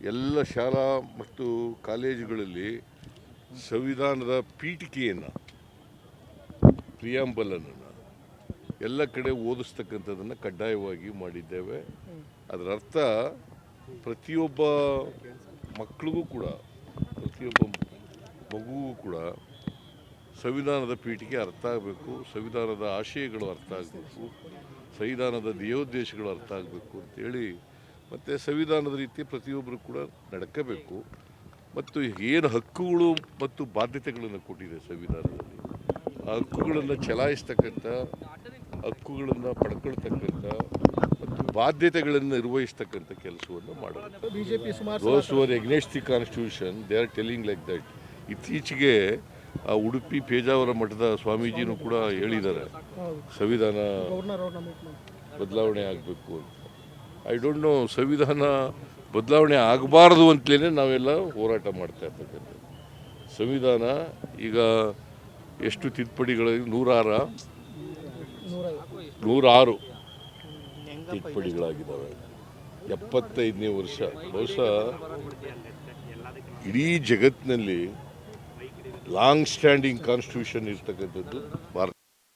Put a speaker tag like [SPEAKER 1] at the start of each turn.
[SPEAKER 1] ಎಲ್ಲ ಶಾಲಾ ಮತ್ತು ಕಾಲೇಜುಗಳಲ್ಲಿ ಸಂವಿಧಾನದ ಪೀಠಿಕೆಯನ್ನು ಪ್ರಿಯಾಂಬಲನ್ನು ಎಲ್ಲ ಕಡೆ ಓದಿಸ್ತಕ್ಕಂಥದ್ದನ್ನು ಕಡ್ಡಾಯವಾಗಿ ಮಾಡಿದ್ದೇವೆ. ಅದರ ಅರ್ಥ ಪ್ರತಿಯೊಬ್ಬ ಮಕ್ಕಳಿಗೂ ಕೂಡ, ಪ್ರತಿಯೊಬ್ಬ ಮಗುವೂ ಕೂಡ ಸಂವಿಧಾನದ ಪೀಠಿಕೆ ಅರ್ಥ ಆಗಬೇಕು, ಸಂವಿಧಾನದ ಆಶಯಗಳು ಅರ್ಥ ಆಗಬೇಕು, ಸಂವಿಧಾನದ ಧ್ಯೇಯೋದ್ದೇಶಗಳು ಅರ್ಥ ಆಗಬೇಕು ಅಂತೇಳಿ ಮತ್ತು ಸಂವಿಧಾನದ ರೀತಿ ಪ್ರತಿಯೊಬ್ಬರು ಕೂಡ ನಡ್ಕೋಬೇಕು. ಮತ್ತು ಏನು ಹಕ್ಕುಗಳು ಮತ್ತು ಬಾಧ್ಯತೆಗಳನ್ನು ಕೊಟ್ಟಿದೆ ಸಂವಿಧಾನದಲ್ಲಿ? ಆ ಹಕ್ಕುಗಳನ್ನು ಚಲಾಯಿಸ್ತಕ್ಕಂಥ ಹಕ್ಕುಗಳನ್ನು ಪಡ್ಕೊಳ್ತಕ್ಕಂಥ ಮತ್ತು ಬಾಧ್ಯತೆಗಳನ್ನು ನಿರ್ವಹಿಸ್ತಕ್ಕಂಥ ಕೆಲಸವನ್ನು ಮಾಡಬೇಕು
[SPEAKER 2] BJP
[SPEAKER 1] does against the constitution they are telling like that ಇತ್ತೀಚೆಗೆ ಆ ಉಡುಪಿ ಪೇಜಾವರ ಮಠದ ಸ್ವಾಮೀಜಿನೂ ಕೂಡ ಹೇಳಿದ್ದಾರೆ. ಸಂವಿಧಾನ
[SPEAKER 2] ಮಾಡಿ.
[SPEAKER 1] ಬದಲಾವಣೆ ಆಗಬೇಕು ಅಂತ. ಐ ಡೋಂಟ್ ನೋ ಸಂವಿಧಾನ ಬದಲಾವಣೆ ಆಗಬಾರ್ದು ಅಂತಲೇ ನಾವೆಲ್ಲ ಹೋರಾಟ ಮಾಡ್ತಾ ಇರ್ತಕ್ಕಂಥದ್ದು. ಸಂವಿಧಾನ ಈಗ ಎಷ್ಟು ತಿದ್ದುಪಡಿಗಳು ನೂರಾರ? ನೂರಾರು ತಿದ್ದುಪಡಿಗಳಾಗಿದ್ದಾವೆ. ಎಪ್ಪತ್ತೈದನೇ ವರ್ಷ. ಬಹುಶಃ ಇಡೀ ಜಗತ್ತಿನಲ್ಲಿ ಲಾಂಗ್ ಸ್ಟ್ಯಾಂಡಿಂಗ್ ಕಾನ್ಸ್ಟಿಟ್ಯೂಷನ್ ಇರ್ತಕ್ಕಂಥದ್ದು ಭಾರತ.